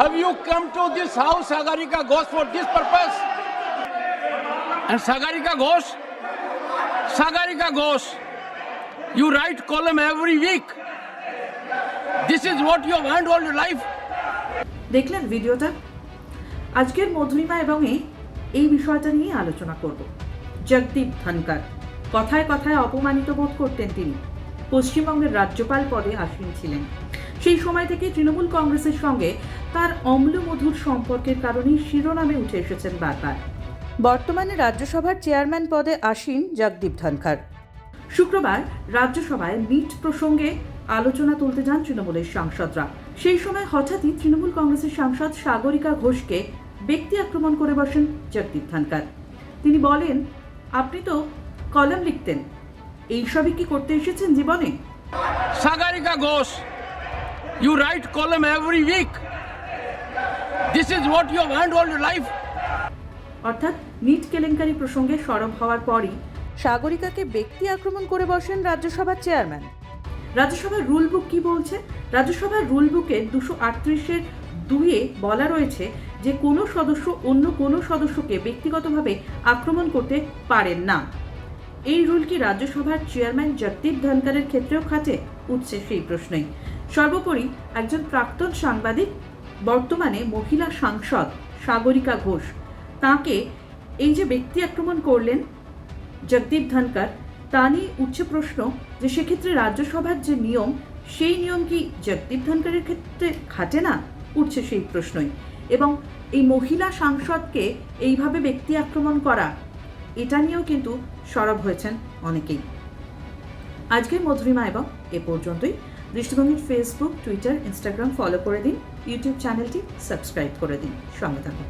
Have you come to this house, Sagarika Ghosh, for this purpose? And Sagarika Ghosh, Sagarika Ghosh, you write column every week. This is what you have earned all your life. দেখলেন ভিডিওটা আজকের মধুরিমা এবং এই বিষয়টা নিয়ে আলোচনা করব জগদীপ ধনকর কথায় কথায় অপমানিত বোধ করতেন তিনি পশ্চিমবঙ্গের রাজ্যপাল পদে আসীন ছিলেন। সেই সময় থেকে তৃণমূল কংগ্রেসের সঙ্গে তার অম্লমধুর সম্পর্কের কারণেই শিরোনামে উঠে এসেছেন বারবার। বর্তমানে রাজ্যসভার চেয়ারম্যান পদে আসীন জগদীপ ধনখড়। শুক্রবার রাজ্যসভায় মিট প্রসঙ্গে আলোচনা তুলতে যান তৃণমূলের সাংসদরা। সেই সময় হঠাৎই তৃণমূল কংগ্রেসের সাংসদ সাগরিকা ঘোষকে ব্যক্তি আক্রমণ করে বসেন জগদীপ ধনকর তিনি বলেন আপনি তো কলম লিখতেন এইসবই কি করতে এসেছেন জীবনে Sagarika Ghosh, you write column every week. This is what you all your life. অর্থাৎ নিট কেলেঙ্কারি প্রসঙ্গে সরব হওয়ার পরই সাগরিকাকে ব্যক্তি আক্রমণ করে বসেন রাজ্যসভার চেয়ারম্যান রাজ্যসভার রুল বুক কি বলছে রাজ্যসভার রুল বুকে দুশো আটত্রিশের দুইয়ে বলা রয়েছে যে কোনো সদস্য অন্য কোনো সদস্যকে ব্যক্তিগতভাবে আক্রমণ করতে পারেন না এই রুল কি রাজ্যসভার চেয়ারম্যান জগদীপ ধনকারের ক্ষেত্রেও খাটে? উঠছে সেই প্রশ্নই। সর্বোপরি একজন প্রাক্তন সাংবাদিক, বর্তমানে মহিলা সাংসদ সাগরিকা ঘোষ, তাকে এই যে ব্যক্তি আক্রমণ করলেন জগদীপ ধনকার তা নিয়ে উঠছে প্রশ্ন যে সেক্ষেত্রে রাজ্যসভার যে নিয়ম, সেই নিয়ম কি জগদীপ ধনকারের ক্ষেত্রে খাটে না? উঠছে সেই প্রশ্নই। এবং এই মহিলা সাংসদকে এইভাবে ব্যক্তি আক্রমণ করা এটা নিয়েও কিন্তু সরব হয়েছেন অনেকেই। আজকের মধুরিমা এবং এ পর্যন্তই। দৃষ্টিভঙ্গির ফেসবুক টুইটার ইনস্টাগ্রাম ফলো করে দিন। ইউটিউব চ্যানেলটি সাবস্ক্রাইব করে দিন। সঙ্গে থাকুন।